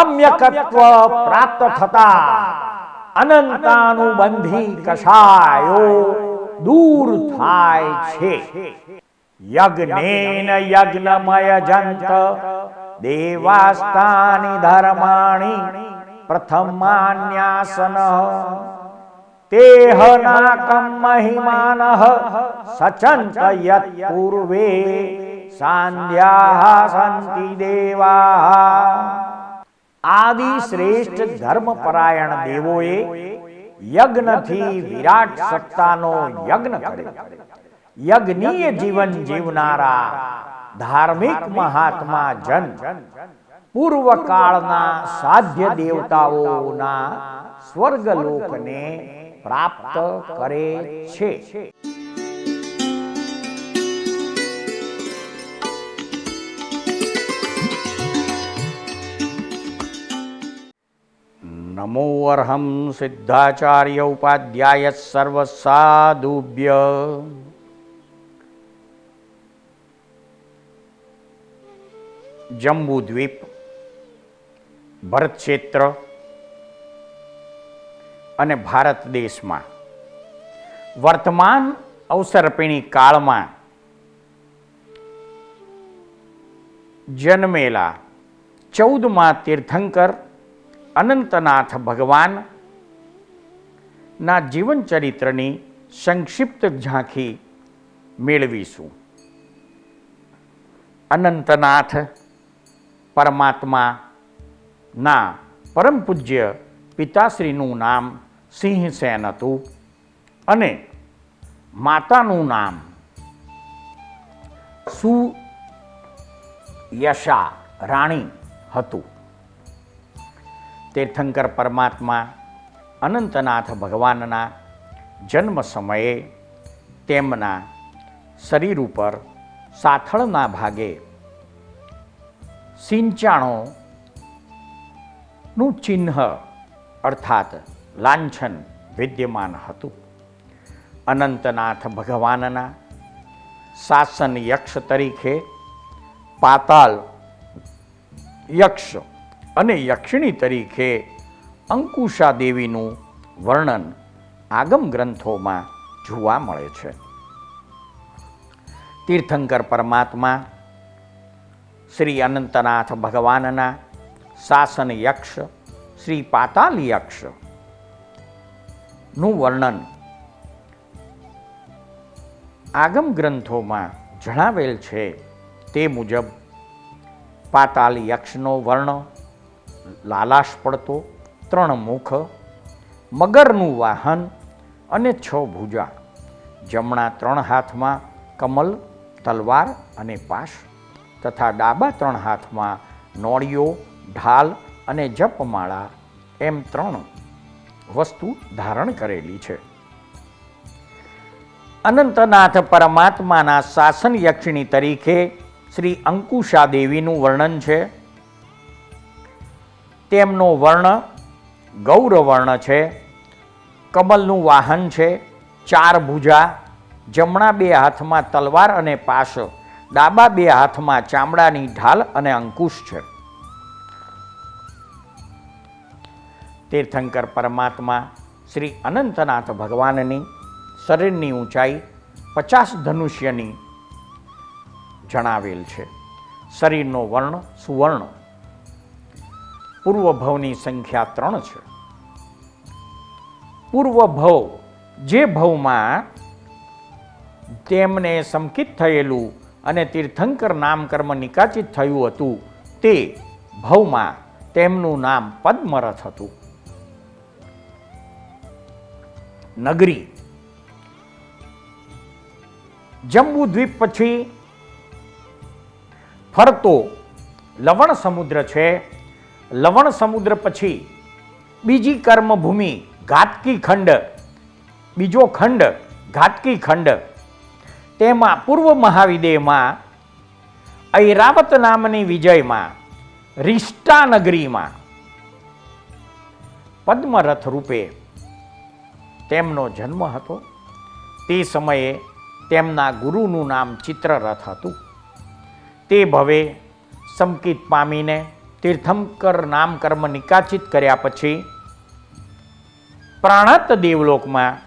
સમ્યકત્વ પ્રાપ્ત થતા અનંતાનુબંધી કષાયો દૂર થાય છે યજ્ઞેન યજ્ઞમય જંત દેવાસ્તાની ધર્માણી પ્રથમાન્યાસન તેહ નાકમ મહિમાન સચંત યત પૂર્વે સાંધ્યા સંતિ દેવા આદિ શ્રેષ્ઠ ધર્મપરાયણ દેવોએ યજ્ઞથી વિરાટ સત્તાનો યજ્ઞ કર્યો યજ્ઞીય જીવન જીવનારા ધાર્મિક મહાત્મા જન પૂર્વકાળના સાધ્ય દેવતાઓના સ્વર્ગલોકને પ્રાપ્ત કરે છે નમો અર્હમ સિદ્ધાચાર્ય ઉપાધ્યાય સર્વ સાધુભ્ય જંબુદ્વીપ ભરત ક્ષેત્ર અને ભારત દેશમાં વર્તમાન અવસરપીણી કાળમાં જન્મેલા ચૌદમાં તીર્થંકર અનંતનાથ ભગવાન. ના જીવન ચરિત્રની સંક્ષિપ્ત ઝાંખી મેળવીશું. અનંતનાથ પરમાત્મા ના પરમ પૂજ્ય પિતાશ્રીનું નામ સિંહસેન હતું અને માતાનું નામ સુયશા રાણી હતું. તીર્થંકર પરમાત્મા, અનંતનાથ ભગવાનના જન્મ સમયે તેમના શરીર ઉપર સાથળના ભાગે સિંચાણોનું ચિહ્ન અર્થાત લાંછન વિદ્યમાન હતું. અનંતનાથ ભગવાનના શાસન યક્ષ તરીકે પાતાલ યક્ષ અને યક્ષિણી તરીકે અંકુશા દેવીનું વર્ણન આગમ ગ્રંથોમાં જોવા મળે છે. તીર્થંકર પરમાત્મા, શ્રી અનંતનાથ ભગવાનના શાસન યક્ષ, શ્રી પાતાલ યક્ષનું વર્ણન આગમ ગ્રંથોમાં જણાવેલ છે. તે મુજબ પાતાલ યક્ષનો વર્ણ લાલાશ પડતો, ત્રણ મુખ, મગરનું વાહન અને છ ભુજા. જમણા ત્રણ હાથમાં કમલ, તલવાર અને પાશ તથા ડાબા ત્રણ હાથમાં નોળિયો, ઢાલ અને જપમાળા એમ ત્રણ વસ્તુ ધારણ કરેલી છે. અનંતનાથ પરમાત્માના શાસન યક્ષિણી તરીકે શ્રી અંકુશા દેવીનું વર્ણન છે. તેમનો વર્ણ ગૌરવર્ણ છે, કમલનું વાહન છે, ચાર ભુજા, જમણા બે હાથમાં તલવાર અને પાશ, ડાબા બે હાથમાં ચામડાની ઢાલ અને અંકુશ છે. તીર્થંકર પરમાત્મા શ્રી અનંતનાથ ભગવાનની શરીરની ઊંચાઈ પચાસ ધનુષ્યની જણાવેલ છે. શરીરનો વર્ણ સુવર્ણ પૂર્વ ભવની સંખ્યા ત્રણ છે. પૂર્વ ભવ જે ભવમાં તેમને સંકિત થયેલું અને તીર્થંકર નામ કર્મ નિકાચિત થયું હતું, તે ભવમાં તેમનું નામ પદ્મરથ હતું. નગરી. જંબુ દ્વીપ પછી ફરતો લવણ સમુદ્ર છે લવણ સમુદ્ર પછી બીજી કર્મભૂમિ ઘાતકી ખંડ, બીજો ખંડ ઘાતકી ખંડ. તેમાં પૂર્વ મહાવિદેયમાં ઐરાવત નામની વિજયમાં રિષ્ટાનગરીમાં પદ્મરથ રૂપે તેમનો જન્મ હતો. તે સમયે તેમના ગુરુનું નામ ચિત્રરથ હતું. તે ભવે સંકિત પામીને તીર્થંકર નામ કર્મ નિકાચિત કર્યા પછી પ્રાણત દેવલોકમાં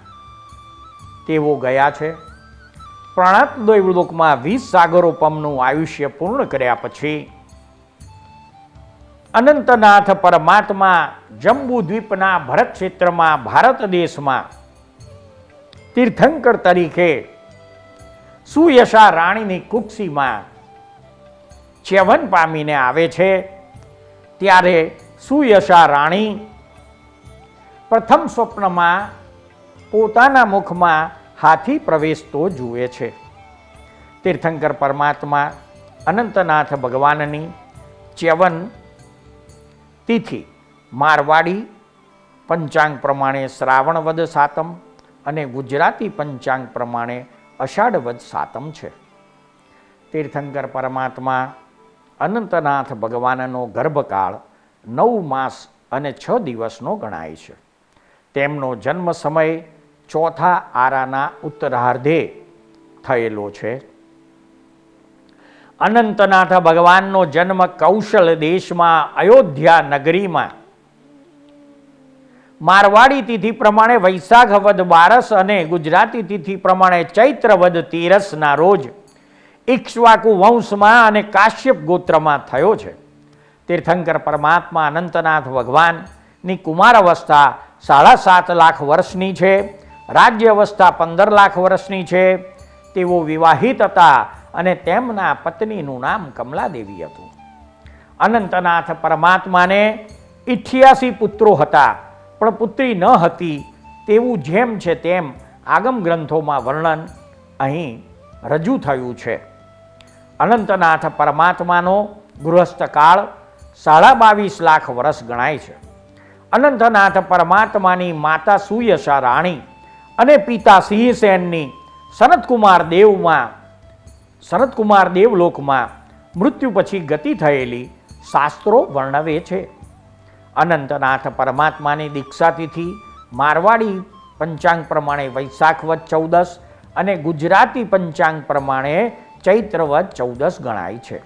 તેઓ ગયા છે. પ્રાણત દેવલોકમાં વીસ સાગરોપમનું આયુષ્ય પૂર્ણ કર્યા પછી અનંતનાથ પરમાત્મા જંબુ દ્વીપના ભરત ક્ષેત્રમાં ભારત દેશમાં તીર્થંકર તરીકે સુયશા રાણીની કુક્ષીમાં ચ્યવન પામીને આવે છે. ત્યારે સુયશા રાણી? પ્રથમ સ્વપ્નમાં પોતાના મુખમાં હાથી પ્રવેશતો જુએ છે. તીર્થંકર પરમાત્મા, અનંતનાથ ભગવાનની ચ્યવન તિથિ, મારવાડી પંચાંગ પ્રમાણે શ્રાવણવદ સાતમ અને ગુજરાતી પંચાંગ પ્રમાણે અષાઢ વદ સાતમ છે. તીર્થંકર પરમાત્મા અનંતનાથ ભગવાનનો ગર્ભકાળ નવ માસ અને છ દિવસનો ગણાય છે. તેમનો જન્મ સમય ચોથા આરાના ઉત્તરાર્ધે થયેલો છે. અનંતનાથ ભગવાનનો જન્મ કૌશલ દેશમાં અયોધ્યા નગરીમાં. મારવાડી તિથિ પ્રમાણે વૈશાખ વદ બારસ અને ગુજરાતી તિથિ પ્રમાણે ચૈત્ર વદ તેરસના રોજ ઇક્ષ્વાકુ વંશમાં અને કાશ્યપ ગોત્રમાં થયો છે. તીર્થંકર પરમાત્મા અનંતનાથ ભગવાનની કુમાર અવસ્થા સાડા સાત લાખ વર્ષની છે, રાજ્ય અવસ્થા પંદર લાખ વર્ષની છે. તેઓ વિવાહિત હતા અને તેમના પત્નીનું નામ કમલાદેવી હતું. અનંતનાથ પરમાત્માને ઇઠ્યાસી પુત્રો હતા, પણ પુત્રી ન હતી. તેવું જેમ છે તેમ આગમ ગ્રંથોમાં વર્ણન અહીં રજૂ થયું છે. અનંતનાથ પરમાત્માનો ગૃહસ્થ કાળ સાડા બાવીસ લાખ વર્ષ ગણાય છે. અનંતનાથ પરમાત્માની માતા સુયશા રાણી અને પિતા સિંહસેનની સનતકુમાર દેવમાં સનતકુમાર દેવલોકમાં મૃત્યુ પછી ગતિ થયેલી શાસ્ત્રો વર્ણવે છે. અનંતનાથ પરમાત્માની દીક્ષાતિથિ મારવાડી પંચાંગ પ્રમાણે વૈશાખ વૈશાખવત ચૌદસ અને ગુજરાતી પંચાંગ પ્રમાણે ચૈત્રવત ચૌદસ ગણાય છે.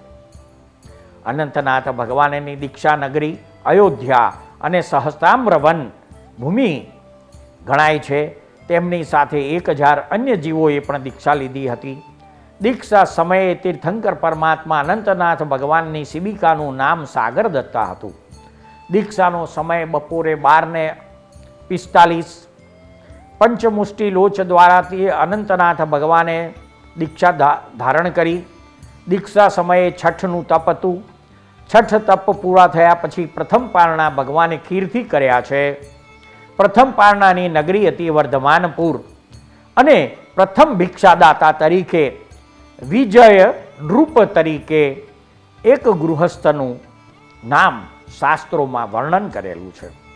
અનંતનાથ ભગવાનની દીક્ષા નગરી અયોધ્યા અને સહસ્તામ્રવન ભૂમિ ગણાય છે. તેમની સાથે એક હજાર અન્ય જીવોએ પણ દીક્ષા લીધી હતી. દીક્ષા સમયે તીર્થંકર પરમાત્મા અનંતનાથ ભગવાનની શિબિકાનું નામ સાગર દત્તા હતું. દીક્ષાનો સમય બપોરે બારને પિસ્તાલીસ. પંચમુષ્ટિ લોચ દ્વારાથી અનંતનાથ ભગવાને દીક્ષા ધારણ કરી. દીક્ષા સમયે છઠનું તપ હતું. છઠ તપ પૂરા થયા પછી પ્રથમ પારણા ભગવાને ખીરથી કર્યા છે. પ્રથમ પારણાની નગરી હતી વર્ધમાનપુર અને પ્રથમ ભિક્ષાદાતા તરીકે વિજય નૃપ તરીકે એક ગૃહસ્થનું નામ શાસ્ત્રોમાં વર્ણન કરેલું છે.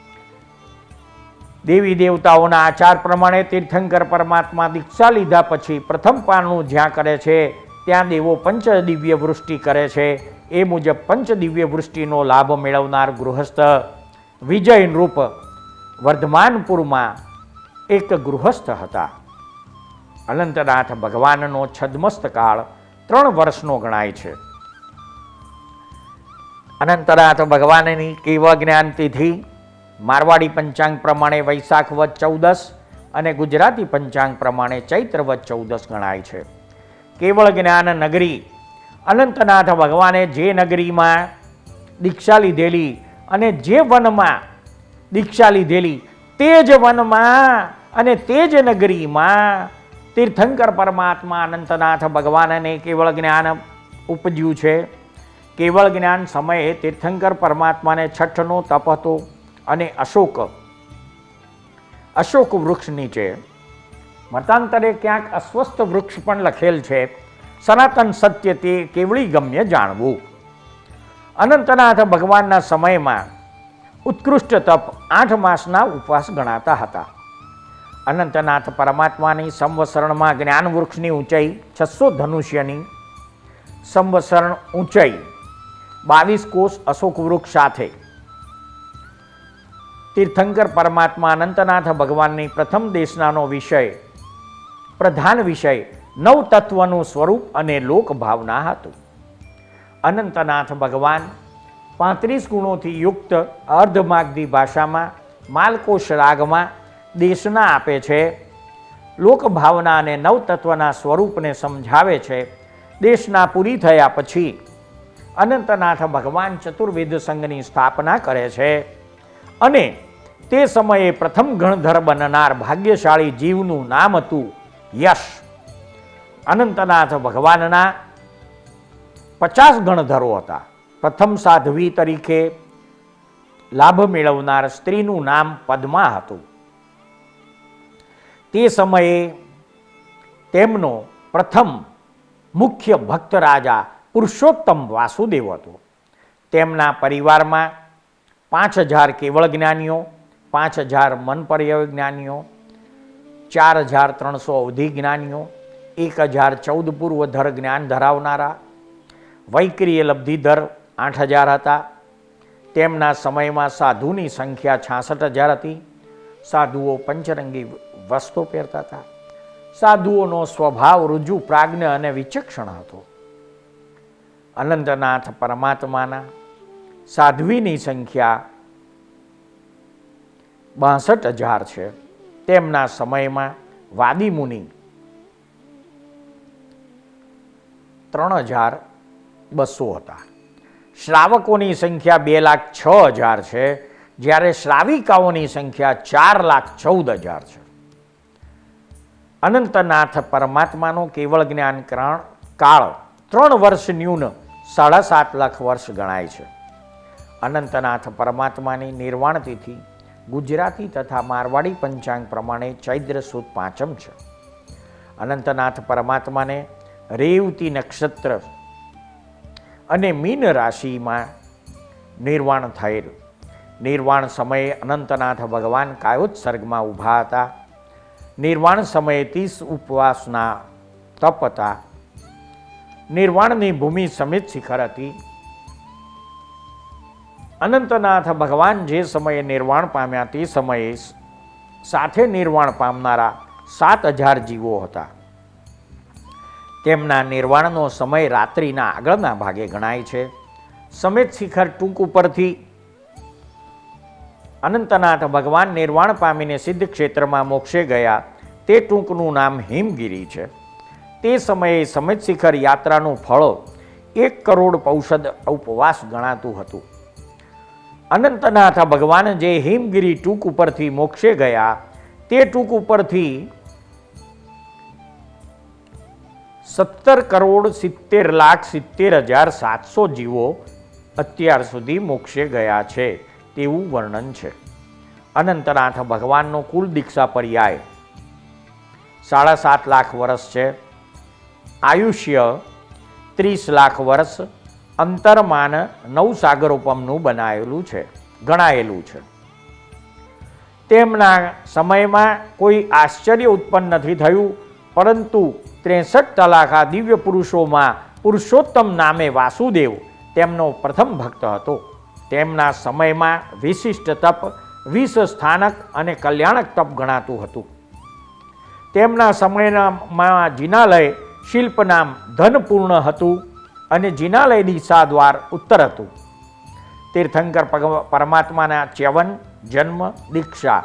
દેવી દેવતાઓના આચાર પ્રમાણે તીર્થંકર પરમાત્મા દીક્ષા લીધા પછી પ્રથમ પાનનું જ્યાં કરે છે, ત્યાં દેવો પંચ દિવ્ય વૃષ્ટિ કરે છે. એ મુજબ પંચ દિવ્ય વૃષ્ટિનો લાભ મેળવનાર ગૃહસ્થ વિજય રૂપ વર્ધમાનપુરમાં એક ગૃહસ્થ હતા. અનંતનાથ ભગવાનનો છદ્મસ્ત કાળ ત્રણ વર્ષનો ગણાય છે. અનંતનાથ ભગવાનની કેવ જ્ઞાન તિથિ મારવાડી પંચાંગ પ્રમાણે વૈશાખ વદ ચૌદસ અને ગુજરાતી પંચાંગ પ્રમાણે ચૈત્ર વદ ચૌદસ ગણાય છે. કેવળ જ્ઞાન નગરી, અનંતનાથ ભગવાને જે નગરીમાં દીક્ષા લીધેલી અને જે વનમાં દીક્ષા લીધેલી, તે જ વનમાં અને તે જ નગરીમાં તીર્થંકર પરમાત્મા અનંતનાથ ભગવાનને કેવળ જ્ઞાન ઉપજ્યું છે. કેવળ જ્ઞાન સમયે તીર્થંકર પરમાત્માને છઠ્ઠનો તપ હતો. અને અશોક. અશોક વૃક્ષ નીચે મતાંતરે ક્યાંક અસ્વસ્થ વૃક્ષ પણ લખેલ છે. સનાતન સત્ય તે કેવળી ગમ્ય જાણવું. અનંતનાથ ભગવાનના સમયમાં ઉત્કૃષ્ટ તપ આઠ માસના ઉપવાસ ગણાતા હતા. અનંતનાથ પરમાત્માની સંવસરણમાં જ્ઞાન વૃક્ષની ઊંચાઈ છસો ધનુષ્યની સંવસરણ ઊંચાઈ બાવીસ કોષ અશોક વૃક્ષ સાથે તીર્થંકર પરમાત્મા અનંતનાથ ભગવાનની પ્રથમ દેશનાનો વિષય, પ્રધાન વિષય નવ સ્વરૂપ અને લોક ભાવના હતું. અનંતનાથ ભગવાન પાંત્રીસ ગુણોથી યુક્ત અર્ધમાગધી ભાષામાં, માલકોશ રાગમાં દેશના આપે છે, લોકભાવના અને નવતત્વના સ્વરૂપને સમજાવે છે. દેશના પૂરી થયા પછી અનંતનાથ ભગવાન ચતુર્વેદ સંઘની સ્થાપના કરે છે. અને તે સમયે પ્રથમ ગણધર બનનાર ભાગ્યશાળી જીવનું નામ હતું યશ. અનંતનાથ ભગવાનના પચાસ ગણધરો હતા. પ્રથમ સાધ્વી તરીકે લાભ મેળવનાર સ્ત્રીનું નામ પદ્મા હતું. તે સમયે તેમનો પ્રથમ મુખ્ય ભક્ત રાજા પુરુષોત્તમ વાસુદેવ હતો. તેમના પરિવારમાં પાંચ હજાર કેવળ જ્ઞાનીઓ પાંચ હજાર મનપર્યવ જ્ઞાનીઓ, ચાર હજાર ત્રણસો અવધિ જ્ઞાનીઓ, એક હજાર ચૌદ પૂર્વધર જ્ઞાન ધરાવનારા, વૈક્રિય લબ્ધિધર આઠ હજાર હતા. તેમના સમયમાં સાધુની સંખ્યા છાસઠ હજાર હતી. સાધુઓ પંચરંગી વસ્ત્રો પહેરતા હતા. સાધુઓનો સ્વભાવ, રુજુ, પ્રાજ્ઞ અને વિચક્ષણ હતો. અનંતનાથ પરમાત્માના સાધ્વીની સંખ્યા બાસઠ હજાર છે. તેમના સમયમાં વાદી મુનિ ત્રણ હજાર બસો હતા. શ્રાવકોની સંખ્યા બે લાખ છ હજાર છે. જ્યારે શ્રાવિકાઓની સંખ્યા ચાર લાખ ચૌદ હજાર છે. અનંતનાથ પરમાત્માનો કેવળ જ્ઞાન કાળ ત્રણ વર્ષ ન્યૂન સાડા સાત લાખ વર્ષ ગણાય છે. અનંતનાથ પરમાત્માની નિર્વાણ તિથિ ગુજરાતી તથા મારવાડી પંચાંગ પ્રમાણે ચૈત્ર સુદ પાંચમ છે. અનંતનાથ પરમાત્માને રેવતી નક્ષત્ર અને મીન રાશિમાં નિર્વાણ થયેલ. નિર્વાણ સમયે અનંતનાથ ભગવાન કાયોત્સર્ગમાં ઊભા હતા. નિર્વાણ સમયે ત્રીસ ઉપવાસના તપ હતા. નિર્વાણની ભૂમિ સમિત શિખર હતી. અનંતનાથ ભગવાન જે સમયે નિર્વાણ પામ્યા તે સમયે સાથે નિર્વાણ પામનારા સાત હજાર જીવો હતા. તેમના નિર્વાણનો સમય રાત્રિના આગળના ભાગે ગણાય છે. સમેત શિખર ટૂંક ઉપરથી અનંતનાથ ભગવાન નિર્વાણ પામીને સિદ્ધ ક્ષેત્રમાં મોક્ષે ગયા તે ટૂંકનું નામ હિમગીરી છે. તે સમયે સમેત શિખર યાત્રાનું ફળ એક કરોડ પૌષદ ઉપવાસ ગણાતું હતું. અનંતનાથ ભગવાન જે હિમગીરી ટૂંક ઉપરથી મોક્ષે ગયા, તે ટૂંક ઉપરથી સત્તર કરોડ સિત્તેર લાખ સિત્તેર હજાર સાતસો જીવો અત્યાર સુધી મોક્ષે ગયા છે, તેવું વર્ણન છે. અનંતનાથ ભગવાનનો કુલ દીક્ષા પર્યાય સાડા સાત લાખ વર્ષ છે. આયુષ્ય ત્રીસ લાખ વર્ષ અંતરમાન નવ સાગરોપમનું બનાવેલું છે, ગણાયેલું છે. તેમના સમયમાં કોઈ આશ્ચર્ય ઉત્પન્ન નથી થયું, પરંતુ ત્રેસઠ તલાકા દિવ્ય પુરુષોમાં પુરુષોત્તમ નામે વાસુદેવ તેમનો પ્રથમ ભક્ત હતો. તેમના સમયમાં વિશિષ્ટ તપ, વિષ સ્થાનક અને કલ્યાણક તપ ગણાતું હતું. તેમના સમયમાં જિનાલય શિલ્પ નામ ધનપૂર્ણ હતું. અને જિનાલય દિશા દ્વાર ઉત્તર હતું. તીર્થંકર પરમાત્માના ચ્યવન, જન્મ, દીક્ષા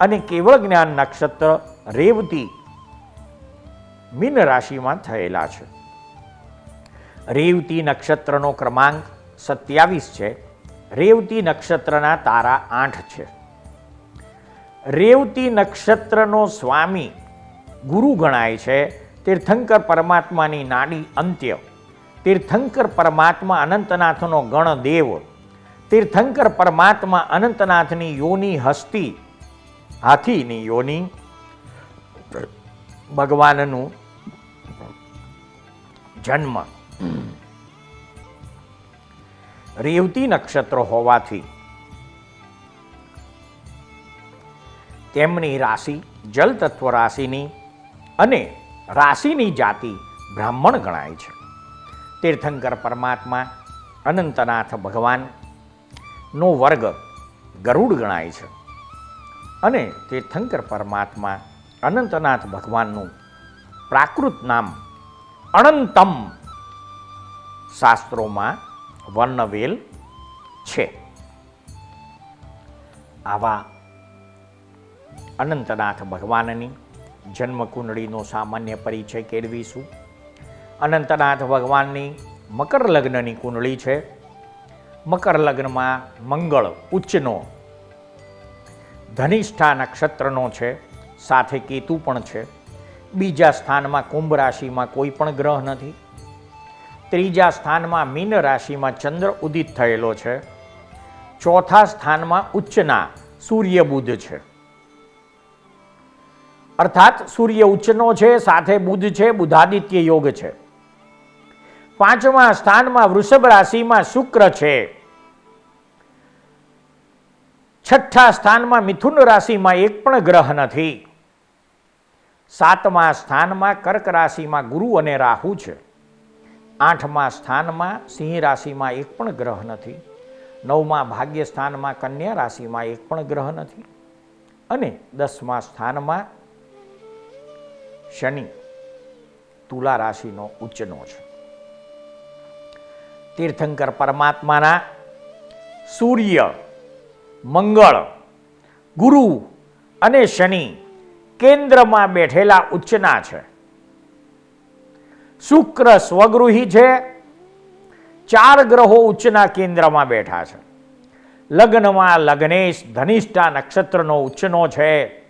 અને કેવળ જ્ઞાન નક્ષત્ર રેવતી મીન રાશિમાં થયેલા છે. રેવતી નક્ષત્રનો ક્રમાંક સત્યાવીસ છે. રેવતી નક્ષત્રના તારા આઠ છે. રેવતી નક્ષત્રનો સ્વામી ગુરુ ગણાય છે. તીર્થંકર પરમાત્માની નાડી અંત્ય. તીર્થંકર પરમાત્મા અનંતનાથનો ગણ દેવ. તીર્થંકર પરમાત્મા અનંતનાથની યોની હસ્તી, હાથીની યોની, ભગવાનનું જન્મ. રેવતી નક્ષત્ર હોવાથી તેમની રાશિ જલ તત્વ રાશિની અને રાશિની જાતિ બ્રાહ્મણ ગણાય છે. તીર્થંકર પરમાત્મા, અનંતનાથ ભગવાનનો વર્ગ ગરુડ ગણાય છે. અને તીર્થંકર પરમાત્મા, અનંતનાથ ભગવાનનું પ્રાકૃત નામ અનંતમ શાસ્ત્રોમાં વર્ણવેલ છે. આવા અનંતનાથ ભગવાનની જન્મકુંડળીનો સામાન્ય પરિચય કેળવીશું. અનંતનાથ ભગવાનની મકર લગ્નની કુંડળી છે. મકર લગ્નમાં મંગળ ઉચ્ચનો, ધનિષ્ઠા નક્ષત્રનો છે, સાથે કેતુ પણ છે. બીજા સ્થાનમાં કુંભ રાશિમાં કોઈ પણ ગ્રહ નથી. ત્રીજા સ્થાનમાં મીન રાશિમાં ચંદ્ર ઉદિત થયેલો છે. ચોથા સ્થાનમાં ઉચ્ચના સૂર્ય બુધ છે. અર્થાત સૂર્ય ઉચ્ચનો છે, સાથે બુધ છે, બુધાદિત્ય યોગ છે. પાંચમા સ્થાનમાં વૃષભ રાશિમાં શુક્ર છે. છઠ્ઠા સ્થાનમાં મિથુન રાશિમાં એક પણ ગ્રહ નથી. સાતમા સ્થાનમાં કર્ક રાશિમાં ગુરુ અને રાહુ છે. આઠમા સ્થાનમાં સિંહ રાશિમાં એક પણ ગ્રહ નથી. નવમા ભાગ્ય સ્થાનમાં કન્યા રાશિમાં એક પણ ગ્રહ નથી. અને દસમા સ્થાનમાં શનિ તુલા રાશિનો ઉચ્ચનો છે. તીર્થંકર પરમાત્માના સૂર્ય, મંગળ, ગુરુ અને શનિ કેન્દ્રમાં બેઠેલા ઉચ્ચના છે. શુક્ર સ્વગૃહી છે, ચાર ગ્રહો ઉચ્ચના કેન્દ્રમાં બેઠા છે. લગ્નમાં લગ્નેશ, ધનિષ્ઠા નક્ષત્રનો ઉચ્ચનો છે,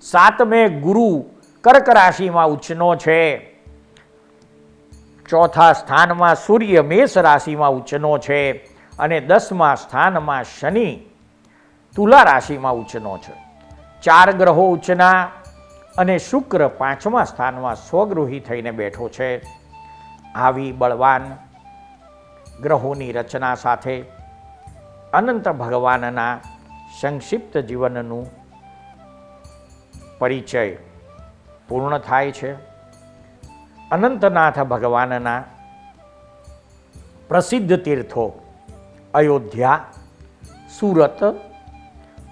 સાતમે ગુરુ કર્ક રાશિમાં ઉચ્ચનો છે. ચોથા સ્થાનમાં સૂર્ય મેષ રાશિમાં ઉચ્ચનો છે અને દસમા સ્થાનમાં શનિ તુલા રાશિમાં ઉચ્ચનો છે. ચાર ગ્રહો ઉચ્ચના અને શુક્ર પાંચમા સ્થાનમાં સ્વગૃહી થઈને બેઠો છે. આવી બળવાન ગ્રહોની રચના સાથે અનંત ભગવાનના સંક્ષિપ્ત જીવનનું પરિચય પૂર્ણ થાય છે. અનંતનાથ ભગવાનના પ્રસિદ્ધ તીર્થો અયોધ્યા, સુરત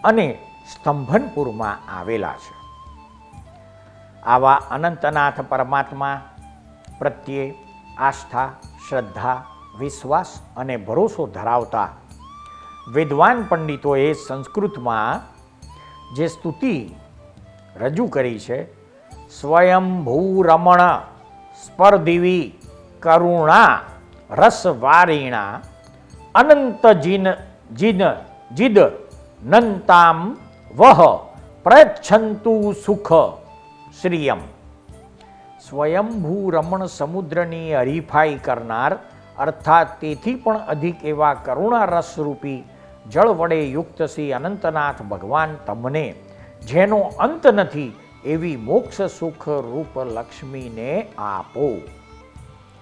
અને સ્તંભનપુરમાં આવેલા છે. આવા અનંતનાથ પરમાત્મા પ્રત્યે આસ્થા, શ્રદ્ધા, વિશ્વાસ અને ભરોસો ધરાવતા વિદ્વાન પંડિતોએ સંસ્કૃતમાં જે સ્તુતિ રજૂ કરી છે, સ્વયંભૂ રમણ. સ્પર્ધિવી કરુણા, રસવારીણા, અનંત જીન જીન, જીદ, નંતામ વહ, પ્રયચ્છંતુ સુખ, શ્રિયમ. સ્વયંભૂ રમણ સમુદ્રની હરીફાઈ કરનાર, અર્થાત તેથી પણ અધિક એવા કરુણા રસરૂપી, જળ વડે યુક્ત શ્રી અનંતનાથ ભગવાન તમને, જેનો અંત નથી એવી મોક્ષ સુખ રૂપ લક્ષ્મીને આપો.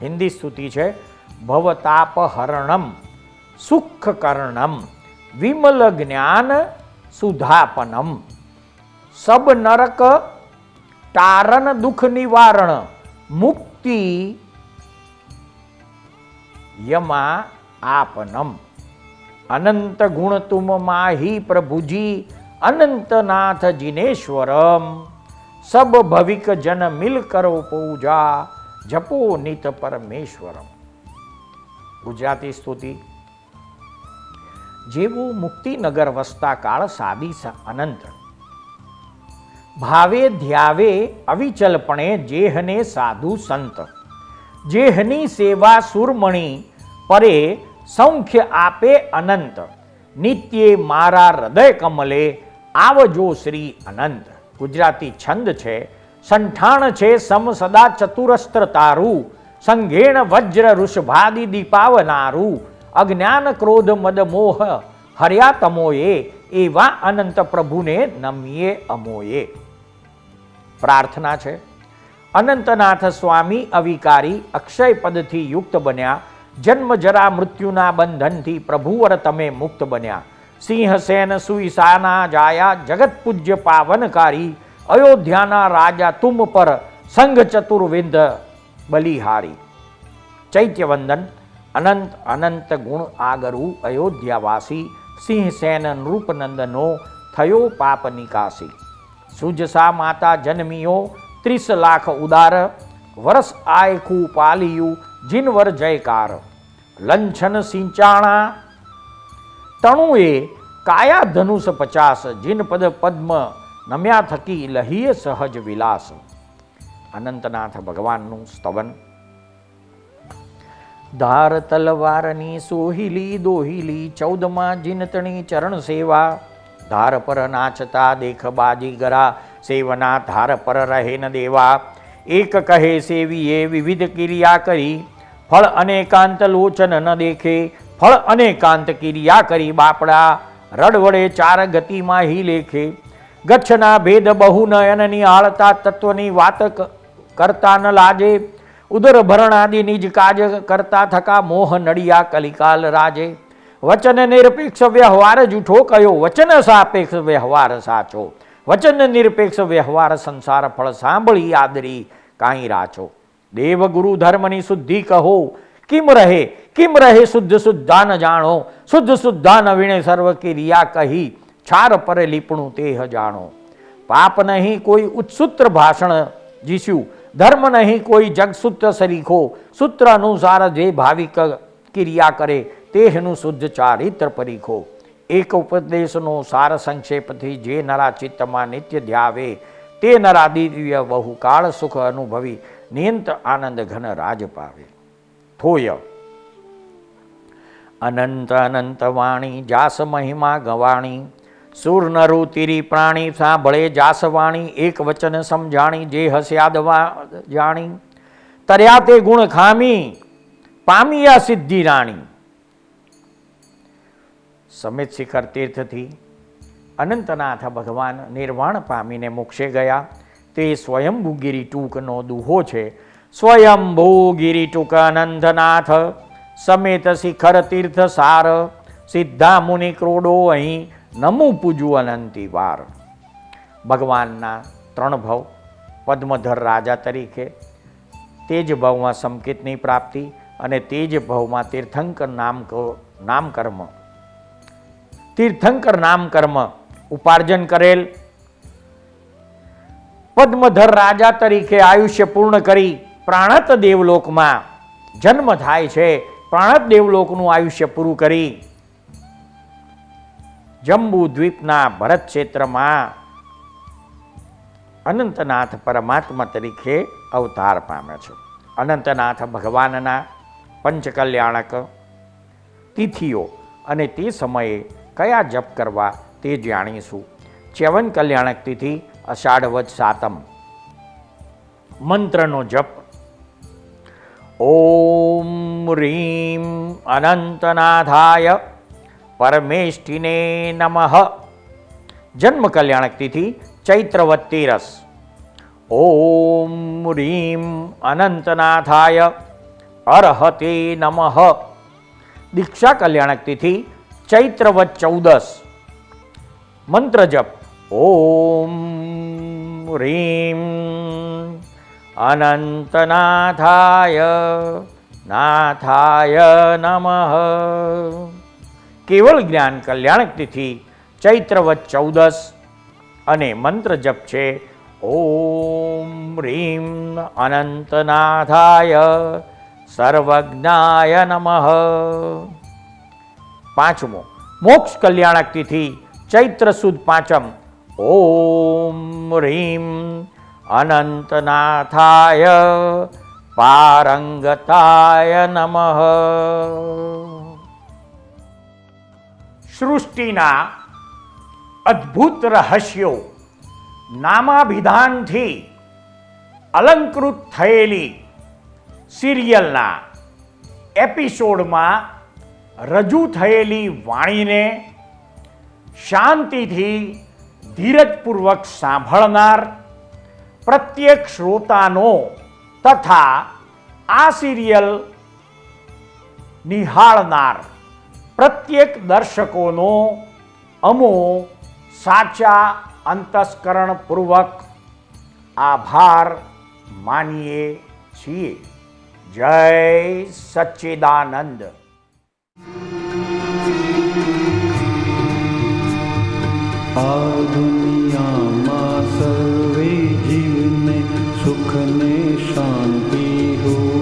હિન્દી સ્તુતિ છે ભવતાપ હરણમ સુખ કર્ણમ વિમલ જ્ઞાન સુધાપનમ. સબ નરક તારણ દુઃખ નિવારણ, મુક્તિ યમા આપનમ. અનંત ગુણ તુમ માહી પ્રભુજી, અનંતનાથ જિનેશ્વરમ. સબ ભવિક જન મિલ કરો પૂજા, જપો નિત પરમેશ્વરમ. ગુજરાતી સ્તુતિ. જેવો મુક્તિનગર વસતા કાળ સાદી અનંત. ભાવે ધ્યાવે અવિચલપણે જેહને સાધુ સંત. જેહની સેવા સુરમણી પરે સૌખ્ય આપે અનંત. નિત્યે મારા હૃદય કમલે આવજો શ્રી અનંત. ગુજરાતી છંદ છે, સંઠાણ છે સમ સદા ચતુરસ્ત્ર તારું, સંઘેણ વજ્ર ઋષભાદિ દીપાવનારું, અજ્ઞાન ક્રોધ મદ મોહ હર્યા તમોએ એવા અનંત પ્રભુને નમીએ અમોએ પ્રાર્થના છે, અનંતનાથ સ્વામી અવિકારી અક્ષય પદથી યુક્ત બન્યા, જન્મ જરા મૃત્યુના બંધનથી પ્રભુવર તમે મુક્ત બન્યા સિંહસેન સુઈસાના જાયા જગત પૂજ્ય પાવનકારી, અયોધ્યાના રાજા તુમ પર સંઘ ચતુર્વિંદ બલિહારી. ચૈત્યવંદન, અનંત અનંત ગુણ આગરુ અયોધ્યાવાસી સિંહસેન નૃપનંદનો થયો પાપ નિકાસી. સુજસા માતા જન્મીઓ ત્રીસ લાખ ઉદાર, વરસ આયખું પાલિયું જીનવર જયકાર. લંછન સિંચાણા તણુએ કાયા ધનુષ પચાસ જીનપદ પદ્મ, નમ્યા થકી લહીએ સહજ વિલાસ. અનંતનાથ ભગવાનનું સ્તવન. ધાર તલવારની સોહિલી દોહિલી, ચૌદમાં જીનતણી ચરણ સેવા. ધાર પર નાચતા દેખ બાજી ગરા, સેવના ધાર પર રહે ન દેવા. એક કહે સેવીએ વિવિધ ક્રિયા કરી, ફળ અનેકાંત લોચન ન દેખે ફળ અનેકાંત ક્રિયા કરી બાપડા. રડવડે ચાર ગતિમાં હી લેખે. ગચ્છના ભેદ બહુ નયનની આળતા તત્વની વાત કરતા ન લાજે. ઉદર ભરણાદિ નિજ કાજ કરતા થકા મોહ નડિયા કલિકાલ રાજે. વચન નિરપેક્ષ વ્યવહાર જૂઠો કયો? વચન સાપેક્ષ વ્યવહાર સાચો. વચન નિરપેક્ષ વ્યવહાર સંસાર ફળ સાંભળી આદરી કાંઈ રાચો. દેવ ગુરુ ધર્મની શુદ્ધિ કહો. કિમ રહે? કિમ રહે શુદ્ધ શુદ્ધાન જાણો. શુદ્ધ શુદ્ધાન વિણે સર્વ ક્રિયા કહી. છાર પર લીપણું તેહ જાણો. પાપ નહીં કોઈ ઉત્સૂત્ર ભાષણ જીસ્યું. ધર્મ નહીં કોઈ જગસૂત્ર સરીખો. સૂત્ર અનુસાર જે ભાવિક ક્રિયા કરે, તેહનું શુદ્ધ ચારિત્ર પરીખો. એક ઉપદેશનો સાર સંક્ષેપથી જે નરા ચિત્તમાં નિત્ય ધ્યાવે, તે નરા દિવ્ય બહુ કાળ સુખ અનુભવી, નિયંત આનંદ ઘન રાજ પાવે. થોય અનંત અનંત વાણી જાસ મહિમા ગવાણી. સુર નરુ તીરી પ્રાણી સાંભળે જાસ વાણી એક વચન સમજાણી, જે હસ્યાદવા જાણી. તર્યા તે ગુણ ખામી, પામિયા સિદ્ધિ રાણી. સમિત શિખર તીર્થથી અનંતનાથ ભગવાન નિર્વાણ પામીને મોક્ષે ગયા. તે સ્વયંભૂગીરી ટૂંકનો દુહો છે. સ્વયંભૂ ગિરી ટૂંક સમેત શિખર તીર્થ સાર સિદ્ધા મુનિ ક્રોડો અહીં નમુ પૂજુ અનંતી વાર. ભગવાનના ત્રણ ભવ, પદ્મધર રાજા તરીકે તે જ ભાવમાં સંકેતની પ્રાપ્તિ અને તે જ ભાવમાં તીર્થંકર નામ ક- નામકર્મ. તીર્થંકર નામકર્મ ઉપાર્જન કરેલ. પદ્મધર રાજા તરીકે આયુષ્ય પૂર્ણ કરી પ્રાણત દેવલોકમાં જન્મ થાય છે, પ્રાણત દેવલોકનું આયુષ્ય પૂરું કરી જંબુ દ્વીપના ભરત ક્ષેત્રમાં અનંતનાથ પરમાત્મા તરીકે અવતાર પામે છે. અનંતનાથ ભગવાનના પંચકલ્યાણક તિથિઓ અને તે સમયે કયા જપ કરવા તે જાણીશું. ચ્યવન કલ્યાણક તિથિ અષાઢવદ સાતમ મંત્રનો જપ ઓમ રીમ અનંતનાથાય પરમેષ્ઠિને નમઃ જન્મ કલ્યાણક તિથિ ચૈત્રવત તેરસ ઓમ રીમ અનંતનાથાય અર્હતે નમઃ દીક્ષા કલ્યાણક તિથિ ચૈત્રવત ચૌદસ મંત્ર જપ ઓમ રીમ અનંતનાથાય નાથાય નમઃ કેવળ જ્ઞાન કલ્યાણક તિથિ ચૈત્રવત ચૌદસ અને મંત્ર જપ છે ઓમ રીમ અનંતનાથાય સર્વજ્ઞાય નમઃ પાંચમો મોક્ષ કલ્યાણક તિથિ ચૈત્ર સુદ પાંચમ ઓમ રીમ અનંતનાથાય પારંગતાય નમઃ સૃષ્ટિના અદ્ભુત રહસ્યો નામાભિધાનથી અલંકૃત થયેલી સિરિયલના એપિસોડમાં રજૂ થયેલી વાણીને શાંતિથી ધીરજપૂર્વક સાંભળનાર પ્રત્યેક શ્રોતાનો તથા આ સિરિયલ નિહાળનાર પ્રત્યેક દર્શકોનો અમો સાચા અંતસ્કરણપૂર્વક આભાર માનીએ છીએ. જય સચ્ચિદાનંદ. આ દુનિયામાં सुख ने शांति हो